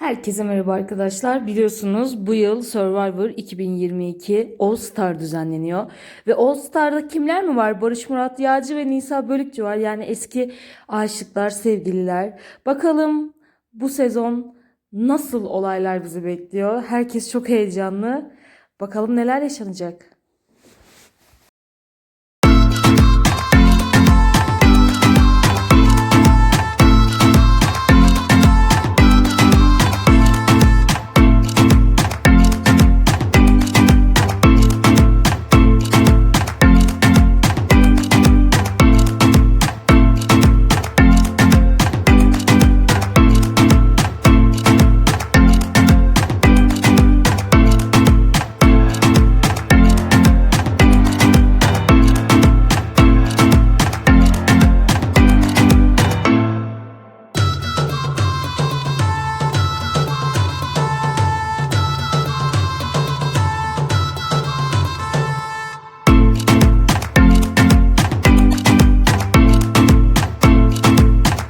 Herkese merhaba arkadaşlar. Biliyorsunuz bu yıl Survivor 2022 All Star düzenleniyor. Ve All Star'da kimler mi var? Barış Murat Yağcı ve Nisa Bölükçü var. Yani eski aşıklar, sevgililer. Bakalım bu sezon nasıl olaylar bizi bekliyor? Herkes çok heyecanlı. Bakalım neler yaşanacak.